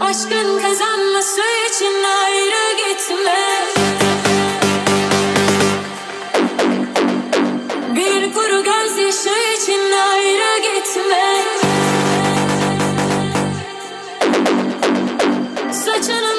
Aşkın kazanması için ayrı gitme. Bir kuru gözyaşı için ayrı gitme. Saçının